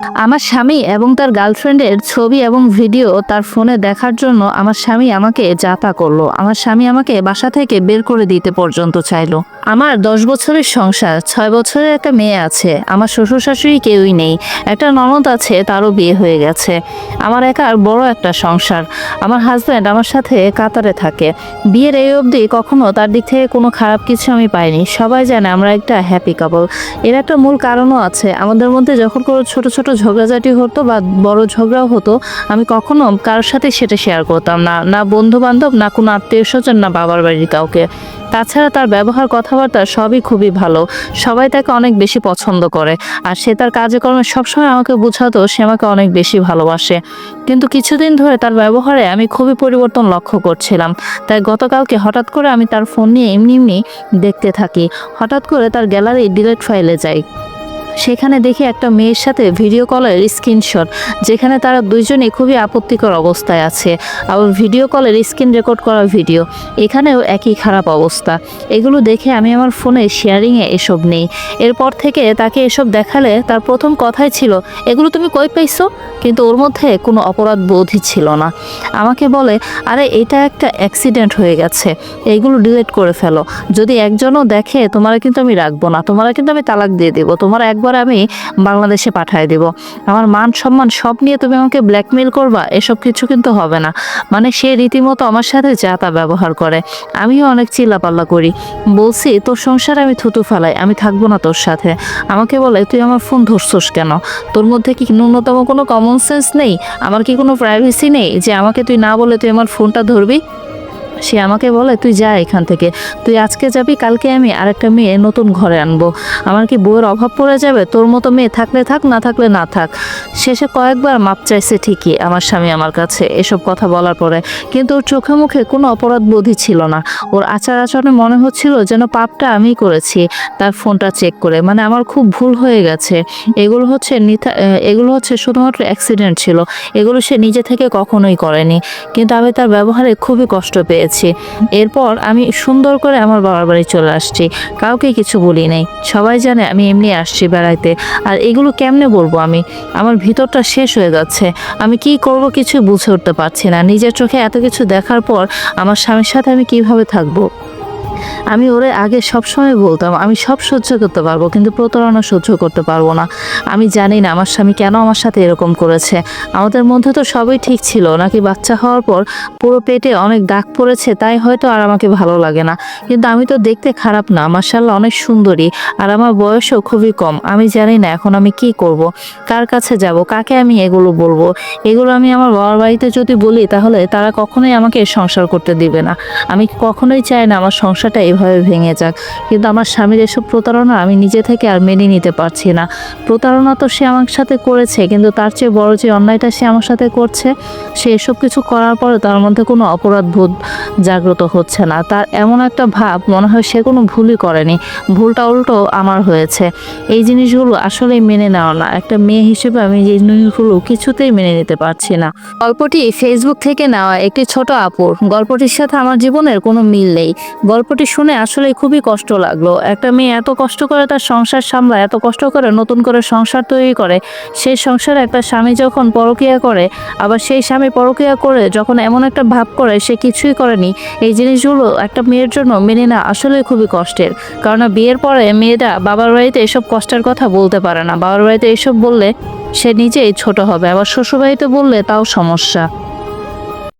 আমার স্বামী এবং তার গার্লফ্রেন্ডের ছবি এবং ভিডিও তার ফোনে দেখার জন্য আমার স্বামী আমাকে যাতা করল। আমার স্বামী আমাকে বাসা থেকে বের করে দিতে পর্যন্ত চাইলো। আমার দশ বছরের সংসার, ছয় বছরের একটা মেয়ে আছে, আমার শ্বশুর শাশুড়ি কেউই নেই, একটা ননদ আছে, তারও বিয়ে হয়ে গেছে। আমার একার বড় একটা সংসার। আমার হাজব্যান্ড আমার সাথে কাতারে থাকে। বিয়ের এই অবধি কখনো তার দিক থেকে কোনো খারাপ কিছু আমি পাইনি। সবাই জানে আমরা একটা হ্যাপি কাপল এর একটা মূল কারণও আছে। আমাদের মধ্যে যখন কোনো ছোট ছোট ঝগড়াঝাটি হতো বা বড় ঝগড়াও হতো, আমি কখনো কারোর সাথে সেটা শেয়ার করতাম না। না বন্ধু বান্ধব না কোনো আত্মীয় স্বজন না বাবার বাড়ির কাউকে। তাছাড়া তার ব্যবহার, কথাবার্তা সবই খুবই ভালো। সবাই তাকে অনেক বেশি পছন্দ করে। আর সে তার কাজে কর্মে সবসময় আমাকে বোঝাতো, সে আমাকে অনেক বেশি ভালোবাসে। কিন্তু কিছুদিন ধরে তার ব্যবহারে আমি খুবই পরিবর্তন লক্ষ্য করছিলাম। তাই গতকালকে হঠাৎ করে আমি তার ফোন নিয়ে এমনি এমনি দেখতে থাকি। হঠাৎ করে তার গ্যালারি ডিলেট ফাইলে যাই সেখানে দেখি একটা মেয়ের সাথে ভিডিও কলের স্ক্রিনশট যেখানে তারা দুইজনে খুবই আপত্তিকর অবস্থায় আছে। আবার ভিডিও কলের স্ক্রিন রেকর্ড করা ভিডিও এখানেও একই খারাপ অবস্থা। এগুলো দেখে আমি আমার ফোনে শেয়ারিংয়ে এসব নেই। এরপর থেকে তাকে এসব দেখালে তার প্রথম কথাই ছিল, এগুলো তুমি কই পাইছো? কিন্তু ওর মধ্যে কোনো অপরাধ বোধই ছিল না। আমাকে বলে, আরে, এটা একটা অ্যাক্সিডেন্ট হয়ে গেছে। এইগুলো ডিলিট করে ফেলো। যদি একজনও দেখে, তোমারা কিন্তু আমি রাখব না। তোমারা কিন্তু আমি তালাক দিয়ে দেবো। তোমার একবার আমি বাংলাদেশে পাঠিয়ে দেব। আমার মান সম্মান সব নিয়ে তুমি আমাকে ব্ল্যাকমেল করবা, এসব কিছু কিন্তু হবে না। মানে সে রীতিমতো আমার সাথে যা তা ব্যবহার করে। আমিও অনেক চিল্লাপাল্লা করি। বলছি, তোর সংসার আমি থুতু ফেলাই, আমি থাকব না তোর সাথে। আমাকে বলে, তুই আমার ফোন ধরছস কেন? তোর মধ্যে কি ন্যূনতম কোনো কমন সেন্স নেই? আমার কি কোনো প্রাইভেসি নেই? যে আমাকে তুই না বলে তুই আমার ফোনটা ধরবি? সে আমাকে বলে, তুই যা এখান থেকে। তুই আজকে যাবি, কালকে আমি আরেকটা মেয়ে নতুন ঘরে আনব। আমার কি বউয়ের অভাব পড়ে যাবে? তোর মতো মেয়ে থাকলে থাক, না থাকলে না থাক। শেষে কয়েকবার মাপ চাইছে ঠিকই আমার স্বামী আমার কাছে এসব কথা বলার পরে। কিন্তু ওর চোখে মুখে কোনো অপরাধ বোধই ছিল না। ওর আচার আচরণে মনে হচ্ছিল যেন পাপটা আমি করেছি। তার ফোনটা চেক করে মানে আমার খুব ভুল হয়ে গেছে। এগুলো হচ্ছে এগুলো হচ্ছে শুধুমাত্র অ্যাক্সিডেন্ট ছিল। এগুলো সে নিজে থেকে কখনোই করেনি। কিন্তু আমি তার ব্যবহারে খুবই কষ্ট পেয়েছি। এরপর আমি সুন্দর করে আমার বাবার বাড়ি চলে আসছি। কাউকে কিছু বলি নাই। সবাই জানে আমি এমনি আসছি বেড়াইতে। আর এগুলো কেমনে বলব আমি? আমার ভিতরটা শেষ হয়ে যাচ্ছে। আমি কি করব কিছু বুঝে উঠতে পারছি না। নিজের চোখে এত কিছু দেখার পর আমার স্বামীর সাথে আমি কীভাবে থাকব? আমি ওরে আগে সব সময় বলতাম, আমি সব সহ্য করতে পারব, কিন্তু প্রতারণা সহ্য করতে পারব না। আমি জানি না আমার স্বামী কেন আমার সাথে এরকম করেছে। আমাদের মধ্যে তো সবই ঠিক ছিল, নাকি বাচ্চা হওয়ার পর পুরো পেটে অনেক দাগ পড়েছে, তাই হয়তো আর আমাকে ভালো লাগে না। কিন্তু আমি তো দেখতে খারাপ না মার্শাল্লাহ অনেক সুন্দরী, আর আমার বয়সও খুবই কম, আমি জানি না এখন আমি কি করব, কার কাছে যাব, কাকে আমি এগুলো বলব? এগুলো আমি আমার বাবার বাড়িতে যদি বলি, তাহলে তারা কখনোই আমাকে সংসার করতে দিবে না। আমি কখনোই চাই না আমার সংসারটা এভাবে ভেঙে যাক। কিন্তু আমার স্বামীর এসব প্রতারণা আমি নিজে থেকে আর মেনে নিতে পারছি না। প্রতারণা তো সে আমার সাথে করেছে, কিন্তু তার চেয়ে বড় যে অন্যায়টা সে আমার সাথে করছে, সে এসব কিছু করার পরে তার মধ্যে কোনো অপরাধ বোধ জাগ্রত হচ্ছে না। তার এমন একটা ভাব, মনে হয় সে কোনো ভুলই করেনি। ভুলটা উল্টো আমার হয়েছে। এই জিনিসগুলো আসলেই মেনে নেওয়া না। একটা মেয়ে হিসেবে আমি এই জিনিসগুলো কিছুতেই মেনে নিতে পারছি না। গল্পটি ফেসবুক থেকে নেওয়া একটি ছোট আপুর। গল্পটির সাথে আমার জীবনের কোনো মিল নেই। গল্পটি শুনে আসলে খুবই কষ্ট লাগল। একটা মেয়ে এত কষ্ট করে তার সংসার সামলায়, এত কষ্ট করে নতুন করে সংসার তৈরি করে, সেই সংসারে একটা স্বামী যখন পরকিয়া করে, আবার সেই স্বামী পরকিয়া করে যখন এমন একটা ভাব করে, সে কিছুই করেনি, এই জিনিসগুলো একটা মেয়ের জন্য মেনে না আসলে খুবই কষ্টের। কারণ বিয়ের পরে মেয়েরা বাবার বাড়িতে এসব কষ্টের কথা বলতে পারে না। বাবার বাড়িতে এসব বললে সে নিজেই ছোট হবে, আবার শ্বশুরবাড়িতে বললে তাও সমস্যা।